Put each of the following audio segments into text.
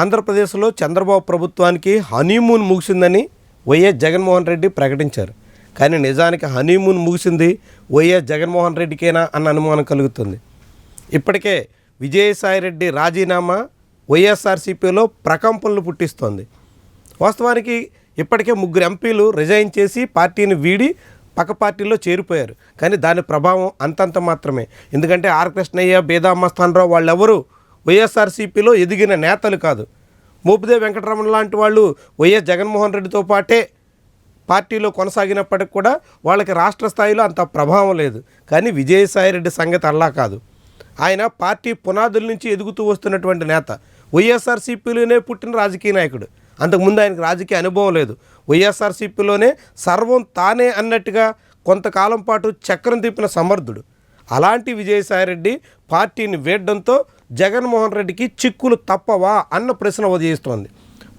ఆంధ్రప్రదేశ్లో చంద్రబాబు ప్రభుత్వానికి హనీమూన్ ముగిసిందని వైఎస్ జగన్మోహన్ రెడ్డి ప్రకటించారు. కానీ నిజానికి హనీమూన్ ముగిసింది వైఎస్ జగన్మోహన్ రెడ్డికేనా అన్న అనుమానం కలుగుతుంది. ఇప్పటికే విజయసాయిరెడ్డి రాజీనామా వైఎస్ఆర్సీపీలో ప్రకంపనలు పుట్టిస్తోంది. వాస్తవానికి ఇప్పటికే ముగ్గురు ఎంపీలు రిజైన్ చేసి పార్టీని వీడి పక్క పార్టీలో చేరిపోయారు. కానీ దాని ప్రభావం అంతంత మాత్రమే. ఎందుకంటే ఆర్ కృష్ణయ్య బేదామస్థానరావు వాళ్ళెవరూ వైఎస్ఆర్సీపీలో ఎదిగిన నేతలు కాదు. మోపిదే వెంకటరమణ లాంటి వాళ్ళు వైఎస్ జగన్మోహన్ రెడ్డితో పాటే పార్టీలో కొనసాగినప్పటికి కూడా వాళ్ళకి రాష్ట్ర స్థాయిలో అంత ప్రభావం లేదు. కానీ విజయసాయిరెడ్డి సంగతి అలా కాదు. ఆయన పార్టీ పునాదుల నుంచి ఎదుగుతూ వస్తున్నటువంటి నేత. వైఎస్ఆర్సీపీలోనే పుట్టిన రాజకీయ నాయకుడు. అంతకుముందు ఆయనకు రాజకీయ అనుభవం లేదు. వైఎస్ఆర్సీపీలోనే సర్వం తానే అన్నట్టుగా కొంతకాలం పాటు చక్రం తిప్పిన సమర్థుడు. అలాంటి విజయసాయిరెడ్డి పార్టీని వేయడంతో జగన్మోహన్ రెడ్డికి చిక్కులు తప్పవా అన్న ప్రశ్న ఉదయిస్తోంది.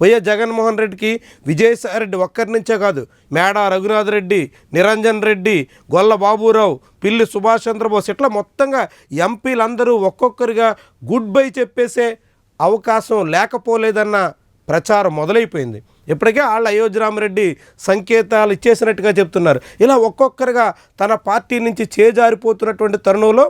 వైఎస్ జగన్మోహన్ రెడ్డికి విజయసాయిరెడ్డి ఒక్కరి నుంచే కాదు మేడా రఘునాథ్ రెడ్డి నిరంజన్ రెడ్డి గొల్ల బాబురావు పిల్లి సుభాష్ చంద్రబోస్ ఇట్లా మొత్తంగా ఎంపీలందరూ ఒక్కొక్కరిగా గుడ్ బై చెప్పేసే అవకాశం లేకపోలేదన్న ప్రచారం మొదలైపోయింది. ఇప్పటికే వాళ్ళు అయోధ్యరామరెడ్డి సంకేతాలు ఇచ్చేసినట్టుగా చెప్తున్నారు. ఇలా ఒక్కొక్కరుగా తన పార్టీ నుంచి చేజారిపోతున్నటువంటి తరుణంలో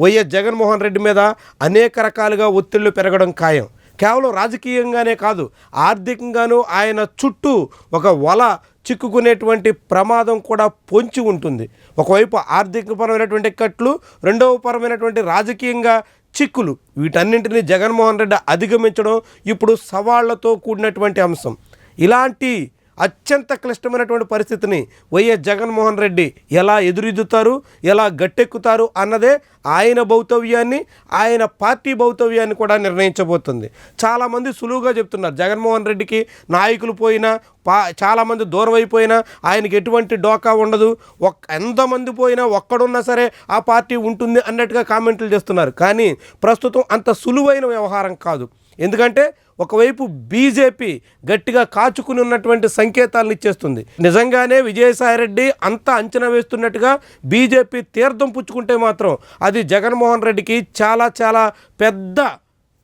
వైఎస్ జగన్మోహన్ రెడ్డి మీద అనేక రకాలుగా ఒత్తిళ్ళు పెరగడం ఖాయం. కేవలం రాజకీయంగానే కాదు ఆర్థికంగానూ ఆయన చుట్టూ ఒక వల చిక్కుకునేటువంటి ప్రమాదం కూడా పొంచి ఉంటుంది. ఒకవైపు ఆర్థికపరమైనటువంటి కట్లు రెండవ పరమైనటువంటి రాజకీయంగా చిక్కులు. వీటన్నింటినీ జగన్మోహన్ రెడ్డి అధిగమించడం ఇప్పుడు సవాళ్ళతో కూడినటువంటి అంశం. ఇలాంటి అత్యంత క్లిష్టమైనటువంటి పరిస్థితిని వైఎస్ జగన్మోహన్ రెడ్డి ఎలా ఎదురెదుతారు ఎలా గట్టెక్కుతారు అన్నదే ఆయన భౌతవ్యాన్ని ఆయన పార్టీ భౌతవ్యాన్ని కూడా నిర్ణయించబోతుంది. చాలామంది సులువుగా చెప్తున్నారు జగన్మోహన్ రెడ్డికి నాయకులు పోయినా పా చాలామంది దూరం అయిపోయినా ఆయనకి ఎటువంటి డోకా ఉండదు. ఒక్ ఎంతమంది పోయినా ఒక్కడున్నా సరే ఆ పార్టీ ఉంటుంది అన్నట్టుగా కామెంట్లు చేస్తున్నారు. కానీ ప్రస్తుతం అంత సులువైన వ్యవహారం కాదు. ఎందుకంటే ఒకవైపు బీజేపీ గట్టిగా కాచుకుని ఉన్నటువంటి సంకేతాలను ఇచ్చేస్తుంది. నిజంగానే విజయసాయిరెడ్డి అంత అంచనా వేస్తున్నట్టుగా బీజేపీ తీర్థం పుచ్చుకుంటే మాత్రం అది జగన్మోహన్ రెడ్డికి చాలా చాలా పెద్ద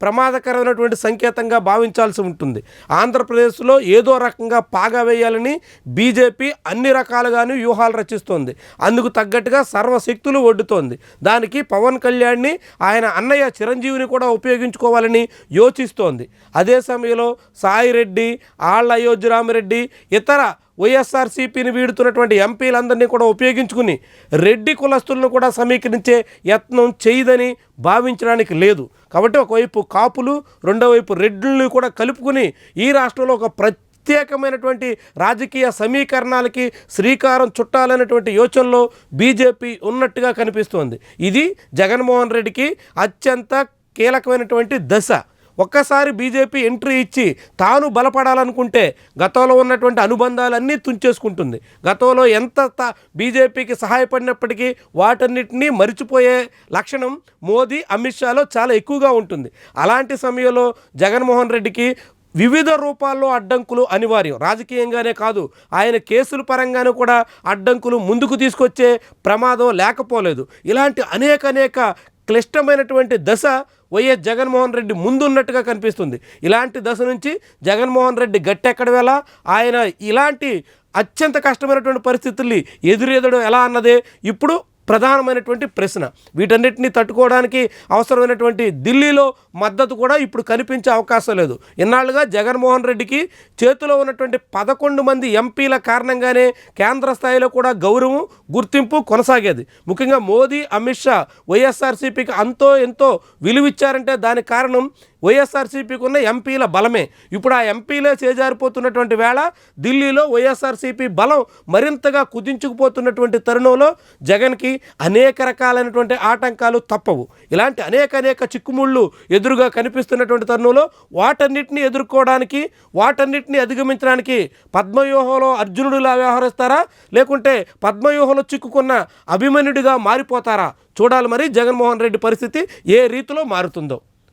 ప్రమాదకరమైనటువంటి సంకేతంగా భావించాల్సి ఉంటుంది. ఆంధ్రప్రదేశ్లో ఏదో రకంగా పాగా వేయాలని బీజేపీ అన్ని రకాలుగాను వ్యూహాలు రచిస్తోంది. అందుకు తగ్గట్టుగా సర్వశక్తులు ఒడ్డుతోంది. దానికి పవన్ కళ్యాణ్ని ఆయన అన్నయ్య చిరంజీవిని కూడా ఉపయోగించుకోవాలని యోచిస్తోంది. అదే సమయంలో సాయిరెడ్డి ఆళ్ళ అయోధ్యరామిరెడ్డి ఇతర వైఎస్ఆర్సీపీని వీడుతున్నటువంటి ఎంపీలందరినీ కూడా ఉపయోగించుకుని రెడ్డి కులస్తులను కూడా సమీకరించే యత్నం చేయదని భావించడానికి లేదు. కాబట్టి ఒకవైపు కాపులు రెండో వైపు రెడ్లను కూడా కలుపుకుని ఈ రాష్ట్రంలో ఒక ప్రత్యేకమైనటువంటి రాజకీయ సమీకరణాలకి శ్రీకారం చుట్టాలనేటువంటి యోచనలో బీజేపీ ఉన్నట్టుగా కనిపిస్తోంది. ఇది జగన్మోహన్ రెడ్డికి అత్యంత కీలకమైనటువంటి దశ. ఒక్కసారి బీజేపీ ఎంట్రీ ఇచ్చి తాను బలపడాలనుకుంటే గతంలో ఉన్నటువంటి అనుబంధాలన్నీ తుంచేసుకుంటుంది. గతంలో ఎంత త- బీజేపీకి సహాయపడినప్పటికీ వాటన్నిటినీ మరిచిపోయే లక్షణం మోదీ అమిత్ షాలో చాలా ఎక్కువగా ఉంటుంది. అలాంటి సమయంలో జగన్మోహన్ రెడ్డికి వివిధ రూపాల్లో అడ్డంకులు అనివార్యం. రాజకీయంగానే కాదు ఆయన కేసుల పరంగానూ కూడా అడ్డంకులు ముందుకు తీసుకొచ్చే ప్రమాదం లేకపోలేదు. ఇలాంటి అనేక అనేక క్లిష్టమైనటువంటి దశ వైఎస్ జగన్మోహన్ రెడ్డి ముందున్నట్టుగా కనిపిస్తుంది. ఇలాంటి దశ నుంచి జగన్మోహన్ రెడ్డి గట్టెక్కడ వేళ ఆయన ఇలాంటి అత్యంత కష్టమైనటువంటి పరిస్థితుల్ని ఎదురెదడం ఎలా అన్నదే ఇప్పుడు ప్రధానమైనటువంటి ప్రశ్న. వీటన్నిటిని తట్టుకోవడానికి అవసరమైనటువంటి ఢిల్లీలో మద్దతు కూడా ఇప్పుడు కనిపించే అవకాశం లేదు. ఇన్నాళ్ళుగా జగన్మోహన్ రెడ్డికి చేతిలో ఉన్నటువంటి పదకొండు మంది ఎంపీల కారణంగానే కేంద్ర స్థాయిలో కూడా గౌరవం గుర్తింపు కొనసాగేది. ముఖ్యంగా మోదీ అమిత్ షా వైఎస్ఆర్సీపీకి అంతో ఎంతో విలువిచ్చారంటే దానికి కారణం వైఎస్ఆర్సీపీకి ఉన్న ఎంపీల బలమే. ఇప్పుడు ఆ ఎంపీలే చేజారిపోతున్నటువంటి వేళ ఢిల్లీలో వైఎస్ఆర్సీపీ బలం మరింతగా కుదించుకుపోతున్నటువంటి తరుణంలో జగన్కి అనేక రకాలైనటువంటి ఆటంకాలు తప్పవు. ఇలాంటి అనేక అనేక చిక్కుముళ్ళు ఎదురుగా కనిపిస్తున్నటువంటి తరుణంలో వాటన్నిటిని ఎదుర్కోవడానికి వాటన్నిటిని అధిగమించడానికి పద్మవ్యూహంలో అర్జునుడిలా వ్యవహరిస్తారా? లేకుంటే పద్మవ్యూహంలో చిక్కుకున్న అభిమన్యుడిగా మారిపోతారా? చూడాలి మరి జగన్మోహన్ రెడ్డి పరిస్థితి ఏ రీతిలో మారుతుందో.